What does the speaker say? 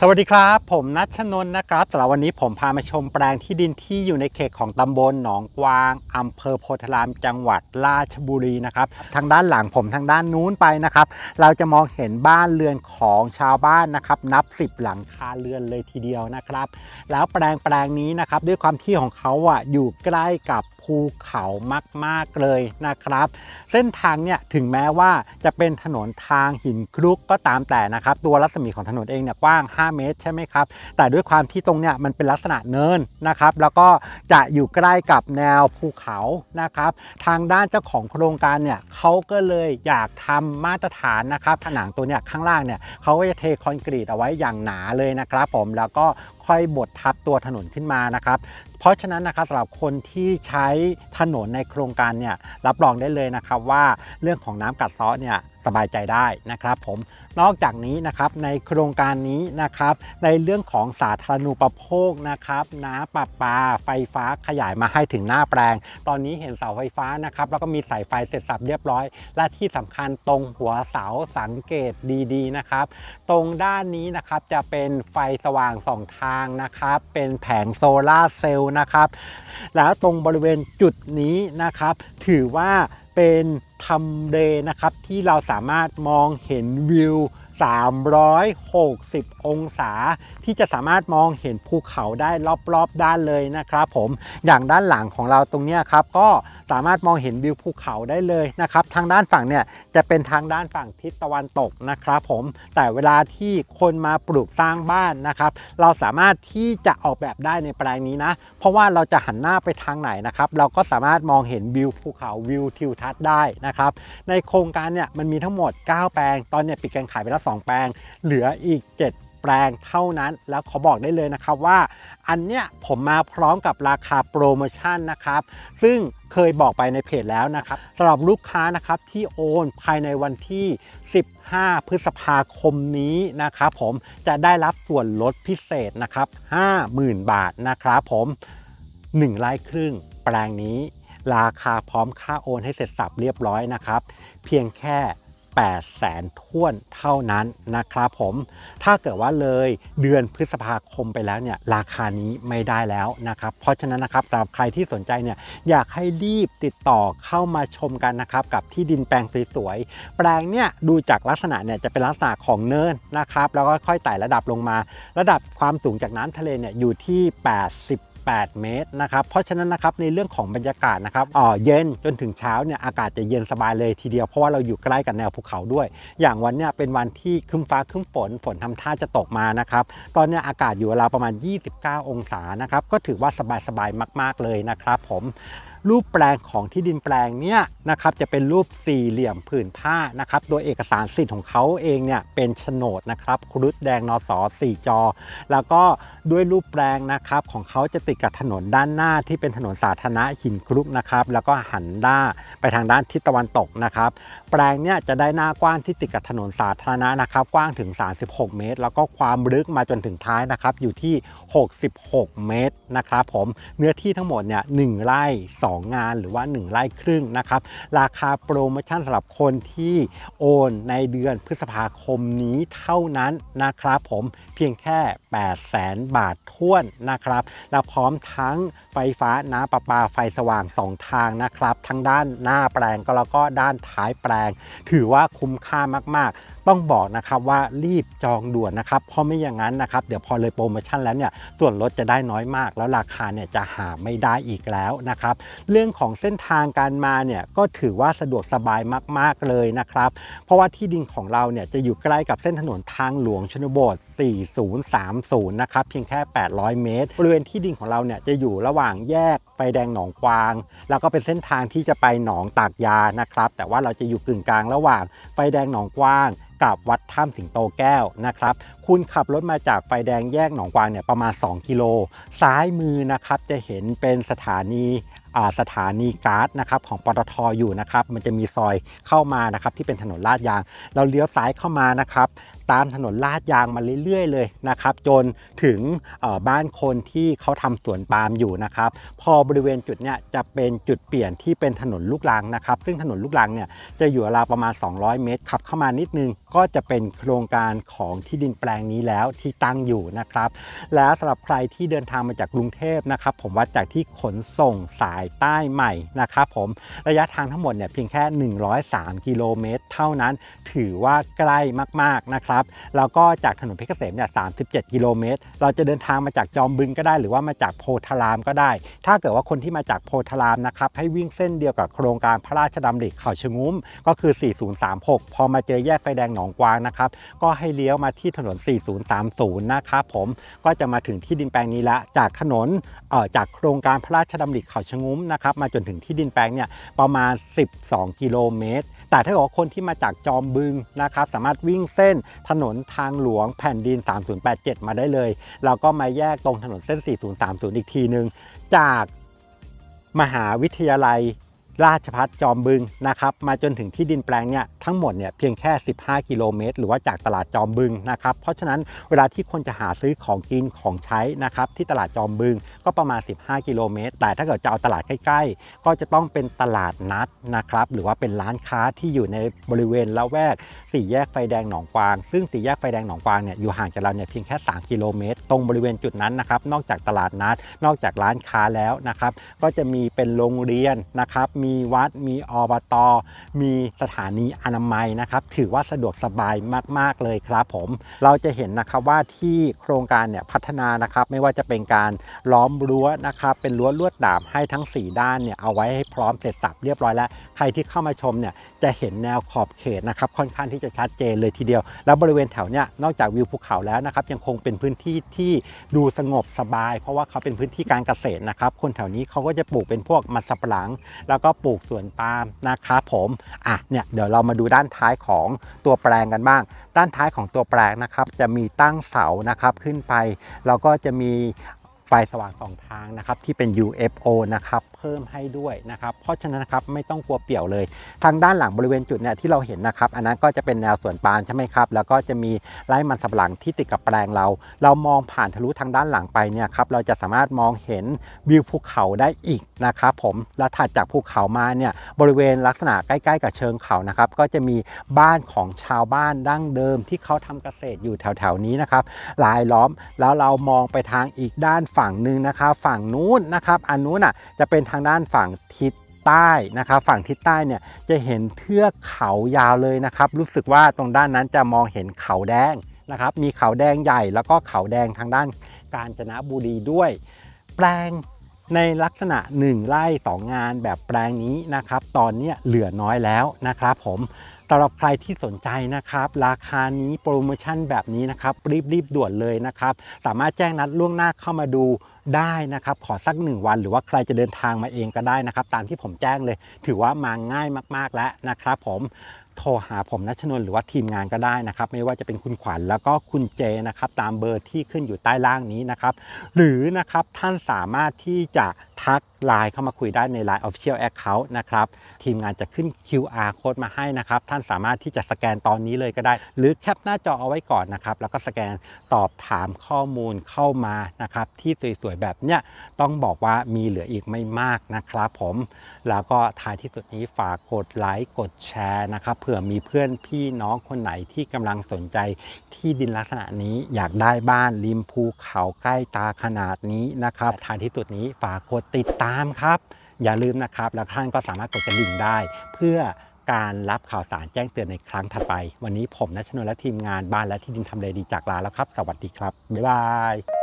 สวัสดีครับ ผมนัชชนน์นะครับสำหรับวันนี้ผมพามาชมแปลงที่ดินที่อยู่ในเขตของตำบลหนองกวางอำเภอโพธารามจังหวัดราชบุรีนะครับทางด้านหลังผมทางด้านนู้นไปนะครับ เราจะมองเห็นบ้านเรือนของชาวบ้านนะครับ นับ 10 หลังคาเรือนเลยทีเดียวนะครับ แล้วแปลงแปลงนี้นะครับ ด้วยความที่ของเขาอะอยู่ใกล้กับ ภูเขามากๆเลยนะครับ เส้นทางเนี่ยถึงแม้ว่าจะเป็นถนนทางหินคลุกก็ตามแต่นะครับ ตัวรัศมีของถนนเองเนี่ยกว้าง 5 เมตรใช่ไหมครับ แต่ด้วยความที่ตรงเนี่ยมันเป็นลักษณะเนินนะครับ แล้วก็จะอยู่ใกล้กับแนวภูเขานะครับ ทางด้านเจ้าของโครงการเนี่ยเขาก็เลยอยากทำมาตรฐานนะครับ ผนังตัวเนี่ยข้างล่างเนี่ยเขาก็จะเทคอนกรีตเอาไว้อย่างหนาเลยนะครับ ผมแล้วก็ ค่อยบดทับตัวถนนขึ้นมานะครับ เพราะฉะนั้นนะครับสำหรับคนที่ใช้ถนนในโครงการเนี่ยรับรองได้เลยนะครับว่าเรื่องของน้ำกัดเซาะเนี่ย สบายใจได้นะครับผมนอกจากนี้นะครับในโครงการนี้นะครับในเรื่องของสาธารณูปโภคนะครับน้ำประปาไฟฟ้าขยายมาให้ถึงหน้าแปลง ตอนนี้เห็นเสาไฟฟ้านะครับแล้วก็มีสายไฟเสร็จสับเรียบร้อย และที่สำคัญตรงหัวเสาสังเกตดีๆนะครับตรงด้านนี้นะครับจะเป็นไฟสว่างสองทางนะครับเป็นแผงโซลาร์เซลล์นะครับแล้วตรงบริเวณจุดนี้นะครับถือว่าเป็น ทำเลนะครับ ที่เราสามารถมองเห็นวิว 360 องศา ที่จะสามารถมองเห็นภูเขาได้รอบๆด้านเลยนะครับผมอย่างด้านหลังของเราตรงนี้ครับก็สามารถมองเห็นวิวภูเขาได้เลยนะครับทางด้านฝั่งเนี่ยจะเป็นทางด้านฝั่งทิศตะวันตกนะครับผมแต่เวลาที่คนมาปลูกสร้างบ้านนะครับ เราสามารถที่จะออกแบบได้ในแปลงนี้นะ เพราะว่าเราจะหันหน้าไปทางไหนนะครับ เราก็สามารถมองเห็นวิวภูเขาวิวทิวทัศน์ได้นะครับในโครงการเนี่ยมันมีทั้งหมด 9 แปลง ตอนเนี้ยปิดการขายไปแล้ว2 แปลง เหลืออีก 7 แปลงเท่านั้น แล้วขอบอกได้เลยนะครับว่า อันเนี้ยผมมาพร้อมกับราคาโปรโมชั่นนะครับ ซึ่งเคยบอกไปในเพจแล้วนะครับสำหรับลูกค้านะครับที่โอนภายในวันที่ 15 พฤษภาคมนี้นะครับผมจะได้รับส่วนลดพิเศษนะครับ 50,000 บาทนะครับผม1ไร่ครึ่งแปลงนี้ ราคาพร้อมค่าโอนให้เสร็จสับเรียบร้อยนะครับ เพียงแค่ 8แสนท้วนเท่านั้นนะครับผม ถ้าเกิดว่าเลยเดือนพฤษภาคมไปแล้วเนี่ยราคานี้ไม่ได้แล้วนะครับ เพราะฉะนั้นนะครับสำหรับใครที่สนใจเนี่ยอยากให้รีบติดต่อเข้ามาชมกันนะครับกับที่ดินแปลงสวยๆ แปลงเนี่ยดูจากลักษณะเนี่ยจะเป็นลักษณะของเนินนะครับ แล้วก็ค่อยไต่ระดับลงมา ระดับความสูงจากน้ำทะเลเนี่ยอยู่ที่ 80 8 เมตรนะครับ เพราะฉะนั้นนะครับในเรื่องของบรรยากาศนะครับอ่อเย็นจนถึงเช้าเนี่ยอากาศจะเย็นสบายเลยทีเดียวเพราะว่าเราอยู่ใกล้กับแนวภูเขาด้วย อย่างวันเนี้ยเป็นวันที่ครึ้มฟ้าครึ้มฝนฝนทำท่าจะตกมานะครับ ตอนเนี้ยอากาศอยู่ราวประมาณ 29 องศานะครับก็ถือว่าสบายๆมาก ๆเลยนะครับผม รูปแปลงของที่ดินแปลงเนี่ยนะครับจะเป็นรูปสี่เหลี่ยมผืนผ้านะครับโดยเอกสารสิทธิ์ของเขาเองเนี่ยเป็นโฉนดนะครับครุฑแดงนสสี่จอ แล้วก็ด้วยรูปแปลงนะครับของเขาจะติดกับถนนด้านหน้าที่เป็นถนนสาธารณะหินคลุกนะครับแล้วก็หันหน้าไปทางด้านทิศตะวันตกนะครับ แปลงเนี่ยจะได้หน้ากว้างที่ติดกับถนนสาธารณะนะครับ กว้างถึง 36 เมตร แล้วก็ความลึกมาจนถึงท้ายนะครับอยู่ที่ 66 เมตรนะครับผมเนื้อที่ทั้งหมดเนี่ย1ไร่2งานหรือว่า 1 ไร่ครึ่งนะครับ ราคาโปรโมชั่นสำหรับคนที่โอนในเดือนพฤษภาคมนี้เท่านั้นนะครับผมเพียงแค่8แสนบาทท้วนนะครับ และพร้อมทั้ง ไฟฟ้าน้ำประปาไฟสว่าง 2 ทางนะครับ ทั้งด้านหน้าแปลงก็แล้วก็ด้านท้ายแปลง ถือว่าคุ้มค่ามากๆ ต้องบอกนะครับว่ารีบจองด่วนนะครับ เพราะไม่อย่างนั้นนะครับ เดี๋ยวพอเลยโปรโมชั่นแล้วเนี่ยส่วนลดจะได้น้อยมาก แล้วราคาเนี่ยจะหาไม่ได้อีกแล้วนะครับ เรื่องของเส้นทางการมาเนี่ยก็ถือว่าสะดวกสบายมาก ๆเลยนะครับ เพราะว่าที่ดินของเราเนี่ยจะอยู่ใกล้กับเส้นถนนทางหลวงชนบท 4030 นะครับ เพียงแค่ 800 เมตร บริเวณที่ดินของเราเนี่ยจะอยู่ระหว่างแยกไฟแดงหนองกวาง แล้วก็เป็นเส้นทางที่จะไปหนองตากยานะครับ แต่ว่าเราจะอยู่กึ่งกลางระหว่างไฟแดงหนองกวางกับวัดถ้ำสิงโตแก้วนะครับ คุณขับรถมาจากไฟแดงแยกหนองกวางเนี่ยประมาณ 2 กิโล ซ้ายมือนะครับจะเห็นเป็นสถานีสถานีก๊าซนะครับของปตทอยู่นะครับ มันจะมีซอยเข้ามานะครับที่เป็นถนนลาดยาง เราเลี้ยวซ้ายเข้ามานะครับ ตามถนนลาดยางมาเรื่อยๆ เลยนะครับ จนถึงบ้านคนที่เขาทำสวนปาล์มอยู่นะครับ พอบริเวณจุดเนี้ยจะเป็นจุดเปลี่ยนที่เป็นถนนลูกรังนะครับ ซึ่งถนนลูกรังเนี่ยจะอยู่ราวประมาณ 200 เมตรขับเข้ามานิดนึง ก็จะเป็นโครงการของที่ดินแปลงนี้แล้วที่ตั้งอยู่นะครับ แล้วสำหรับใครที่เดินทางมาจากกรุงเทพนะครับ ผมวัดจากที่ขนส่งสายใต้ใหม่นะครับผมระยะทางทั้งหมดเนี่ยเพียงแค่ 103 กิโลเมตร เท่านั้นถือว่าใกล้มากๆนะครับแล้วก็จากถนนเพชรเกษมเนี่ย37กิโลเมตร เราจะเดินทางมาจากจอมบึงก็ได้ หรือว่ามาจากโพธารามก็ได้ ถ้าเกิดว่าคนที่มาจากโพธารามนะครับ ให้วิ่งเส้นเดียวกับโครงการพระราชดำริเขาชะงุ้ม ก็คือ 4036 พอมาเจอแยกไฟแดงหนองกวางนะครับ ก็ให้เลี้ยวมาที่ถนน 4030 นะครับผม ก็จะมาถึงที่ดินแปลงนี้ละ จากถนนเอ่อจากโครงการพระราชดำริเขาชะงุ้มนะครับ มาจนถึงที่ดินแปลงเนี่ยประมาณ 12 กิโลเมตร แต่ถ้าเกิดว่าคนที่มาจากจอมบึงนะครับสามารถวิ่งเส้นถนนทางหลวงแผ่นดิน 3087 มาได้เลย เราก็มาแยกตรงถนนเส้น 4030 อีกทีหนึ่งจากมหาวิทยาลัย ราชพัฒจอมบึงนะครับมาจนถึงที่ดินแปลงเนี่ยทั้งหมดเนี่ยเพียงแค่ 15 กิโลเมตร หรือว่าจากตลาดจอมบึงนะครับเพราะฉะนั้นเวลาที่คนจะหาซื้อของกินของใช้นะครับที่ตลาดจอมบึงก็ประมาณ 15 กิโลเมตร แต่ถ้าเกิดจะเอาตลาดใกล้ๆ ก็จะต้องเป็นตลาดนัดนะครับหรือว่าเป็นร้านค้าที่อยู่ในบริเวณละแวกสี่แยกไฟแดงหนองกวาง ซึ่งสี่แยกไฟแดงหนองกวางเนี่ยอยู่ห่างจากเราเนี่ยเพียงแค่ 3 กิโลเมตร ตรงบริเวณจุดนั้นนะครับนอกจากตลาดนัด นอกจากร้านค้าแล้วนะครับก็จะมีเป็นโรงเรียนนะครับมีีวัด มีอบต มีสถานีอนามัยนะครับ ถือว่าสะดวกสบายมาก ๆ เลยครับผม เราจะเห็นนะครับว่าที่โครงการเนี่ยพัฒนานะครับ ไม่ว่าจะเป็นการล้อมรั้วนะครับ เป็นรั้วลวดหนามให้ทั้ง 4 ด้านเนี่ยเอาไว้ให้พร้อมเสร็จสับเรียบร้อยแล้ว ใครที่เข้ามาชมเนี่ยจะเห็นแนวขอบเขตนะครับ ค่อนข้างที่จะชัดเจนเลยทีเดียว แล้วบริเวณแถวเนี่ยนอกจากวิวภูเขาแล้วนะครับ ยังคงเป็นพื้นที่ที่ดูสงบสบาย เพราะว่าเขาเป็นพื้นที่การเกษตรนะครับ คนแถวนี้เขาก็จะปลูกเป็นพวกมันสับปะหลัง แล้วก็ปลูกสวนปาล์มนะครับผมอะเนี่ยเดี๋ยวเรามาดูด้านท้ายของตัวแปลงกันบ้าง ด้านท้ายของตัวแปลงนะครับจะมีตั้งเสานะครับขึ้นไปแล้วก็จะมีไฟสว่างสองทางนะครับที่เป็น UFO นะครับเพิ่มให้ด้วยนะครับ เพราะฉะนั้นนะครับไม่ต้องกลัวเปี่ยวเลย ทางด้านหลังบริเวณจุดเนี่ยที่เราเห็นนะครับ อันนั้นก็จะเป็นแนวสวนปาล์มใช่ไหมครับ แล้วก็จะมีไร่มันสำปะหลังที่ติดกับแปลงเรา เรามองผ่านทะลุทางด้านหลังไปเนี่ยครับ เราจะสามารถมองเห็นวิวภูเขาได้อีกนะครับผมและถัดจากภูเขามาเนี่ยบริเวณลักษณะใกล้ๆ กับเชิงเขานะครับ ก็จะมีบ้านของชาวบ้านดั้งเดิมที่เขาทำเกษตรอยู่แถวๆนี้นะครับรายล้อมแล้วเรามองไปทางอีกด้านฝั่งหนึ่งนะครับ ฝั่งนู้นนะครับ อันนู้นอะจะเป็นทางด้านฝั่งทิศใต้นะครับ ฝั่งทิศใต้เนี่ยจะเห็นเทือกเขายาวเลยนะครับ รู้สึกว่าตรงด้านนั้นจะมองเห็นเขาแดงนะครับ มีเขาแดงใหญ่แล้วก็เขาแดงทางด้านกาญจนบุรีด้วย แปลงในลักษณะ 1ไร่ต่องานแบบแปลงนี้นะครับ ตอนนี้เหลือน้อยแล้วนะครับผม สำหรับใครที่สนใจนะครับ ราคานี้โปรโมชั่นแบบนี้นะครับ รีบรีบด่วนเลยนะครับ สามารถแจ้งนัดล่วงหน้าเข้ามาดูได้นะครับ ขอสักหนึ่งวันหรือว่าใครจะเดินทางมาเองก็ได้นะครับ ตามที่ผมแจ้งเลย ถือว่ามาง่ายมากๆแล้วนะครับผมโทรหาผมนัชนนท์หรือว่าทีมงานก็ได้นะครับ ไม่ว่าจะเป็นคุณขวัญแล้วก็คุณเจนะครับ ตามเบอร์ที่ขึ้นอยู่ใต้ล่างนี้นะครับ หรือนะครับท่านสามารถที่จะทักไลน์เข้ามาคุยได้ใน Line Official Account นะครับ ทีมงานจะขึ้น QR code มาให้นะครับ ท่านสามารถที่จะสแกนตอนนี้เลยก็ได้ หรือแคปหน้าจอเอาไว้ก่อนนะครับ แล้วก็สแกนสอบถามข้อมูลเข้ามานะครับ ที่สวยๆแบบเนี้ยต้องบอกว่ามีเหลืออีกไม่มากนะครับผม แล้วก็ท้ายที่สุดนี้ฝากกดไลค์กดแชร์นะครับเผื่อมีเพื่อนพี่น้องคนไหนที่กำลังสนใจที่ดินลักษณะนี้อยากได้บ้านริมภูเขาใกล้ตาขนาดนี้นะครับท้ายที่สุดนี้ฝากกดติดตามครับ อย่าลืมนะครับ แล้วท่านก็สามารถกดกระดิ่งได้ เพื่อการรับข่าวสารแจ้งเตือนในครั้งถัดไป วันนี้ผมนัชนนและทีมงานบ้านและที่ดินทำเลดีจากลาแล้วครับ สวัสดีครับ บ๊ายบาย